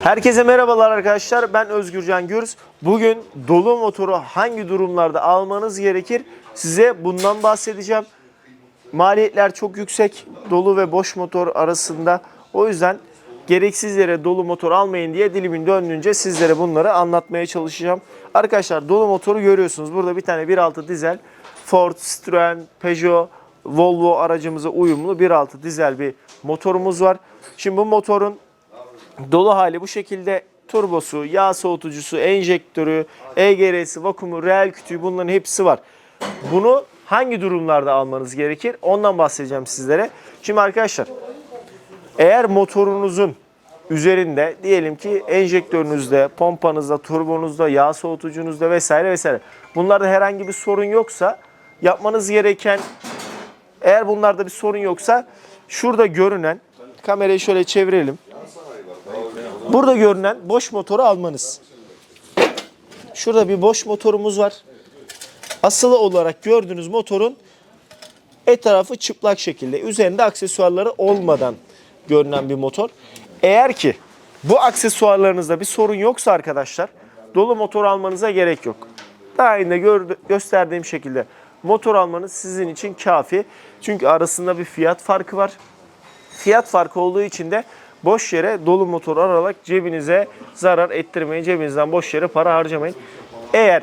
Herkese merhabalar arkadaşlar. Ben Özgürcan Gürs. Bugün dolu motoru hangi durumlarda almanız gerekir? Size bundan bahsedeceğim. Maliyetler çok yüksek. Dolu ve boş motor arasında. O yüzden gereksiz yere dolu motor almayın diye dilimin döndüğünce sizlere bunları anlatmaya çalışacağım. Arkadaşlar dolu motoru görüyorsunuz. Burada bir tane 1.6 dizel Ford, Citroen, Peugeot, Volvo aracımıza uyumlu 1.6 dizel bir motorumuz var. Şimdi bu motorun Dolu hali bu şekilde turbosu, yağ soğutucusu, enjektörü, EGR'si, vakumu, reel kütüğü bunların hepsi var. Bunu hangi durumlarda almanız gerekir? Ondan bahsedeceğim sizlere. Şimdi arkadaşlar eğer motorunuzun üzerinde diyelim ki enjektörünüzde, pompanızda, turbonuzda, yağ soğutucunuzda vesaire vesaire bunlarda herhangi bir sorun yoksa yapmanız gereken eğer bunlarda bir sorun yoksa şurada görünen kamerayı şöyle çevirelim. Burada görünen boş motoru almanız. Şurada bir boş motorumuz var. Asılı olarak gördüğünüz motorun etrafı çıplak şekilde üzerinde aksesuarları olmadan görünen bir motor. Eğer ki bu aksesuarlarınızda bir sorun yoksa arkadaşlar dolu motor almanıza gerek yok. Daha önce gösterdiğim şekilde motor almanız sizin için kafi. Çünkü arasında bir fiyat farkı var fiyat farkı olduğu için de boş yere dolu motor alarak cebinize zarar ettirmeyin. Cebinizden boş yere para harcamayın. Eğer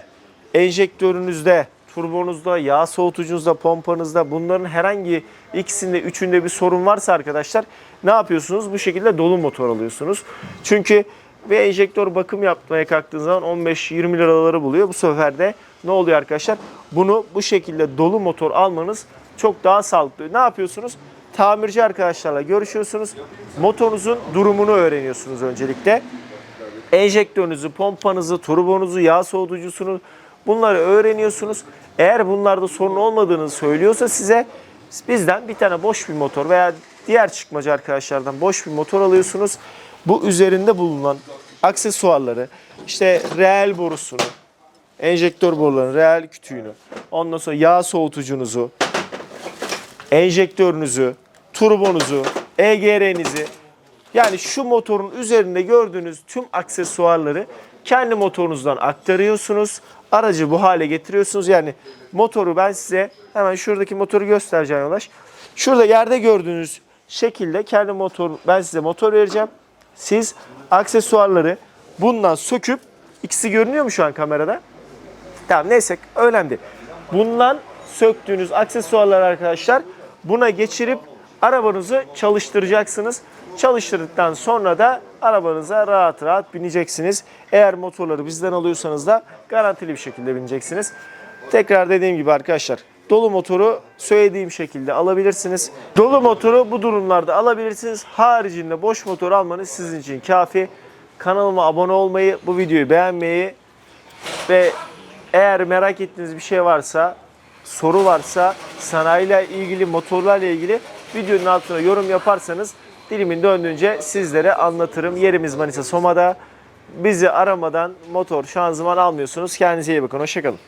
enjektörünüzde, turbonuzda, yağ soğutucunuzda, pompanızda bunların herhangi ikisinde, üçünde bir sorun varsa arkadaşlar ne yapıyorsunuz? Bu şekilde dolu motor alıyorsunuz. Çünkü bir enjektör bakım yapmaya kalktığınız zaman 15-20 liraları buluyor. Bu sefer de ne oluyor arkadaşlar? Bunu bu şekilde dolu motor almanız çok daha sağlıklı. Ne yapıyorsunuz? Tamirci arkadaşlarla görüşüyorsunuz. Motorunuzun durumunu öğreniyorsunuz öncelikle. Enjektörünüzü, pompanızı, turbonuzu, yağ soğutucusunu bunları öğreniyorsunuz. Eğer bunlarda sorun olmadığını söylüyorsa size bizden bir tane boş bir motor veya diğer çıkmacı arkadaşlardan boş bir motor alıyorsunuz. Bu üzerinde bulunan aksesuarları, işte reel borusunu, enjektör borularını, reel kütüğünü, ondan sonra yağ soğutucunuzu, enjektörünüzü, turbonuzu, EGR'nizi yani şu motorun üzerinde gördüğünüz tüm aksesuarları kendi motorunuzdan aktarıyorsunuz. Aracı bu hale getiriyorsunuz. Yani motoru ben size hemen şuradaki motoru göstereceğim yolaş. Şurada yerde gördüğünüz şekilde kendi motor ben size motor vereceğim. Siz aksesuarları bundan söküp ikisi görünüyor mu şu an kamerada? Tamam neyse önemli. Bundan söktüğünüz aksesuarlar arkadaşlar buna geçirip arabanızı çalıştıracaksınız. Çalıştırdıktan sonra da arabanıza rahat rahat bineceksiniz. Eğer motorları bizden alıyorsanız da garantili bir şekilde bineceksiniz. Tekrar dediğim gibi arkadaşlar dolu motoru söylediğim şekilde alabilirsiniz. Dolu motoru bu durumlarda alabilirsiniz. Haricinde boş motor almanız sizin için kafi. Kanalıma abone olmayı, bu videoyu beğenmeyi ve eğer merak ettiğiniz bir şey varsa, soru varsa, sanayiyle ilgili, motorlarla ilgili videonun altına yorum yaparsanız dilimin döndüğünce sizlere anlatırım. Yerimiz Manisa Soma'da. Bizi aramadan motor, şanzıman almıyorsunuz. Kendinize iyi bakın. Hoşçakalın.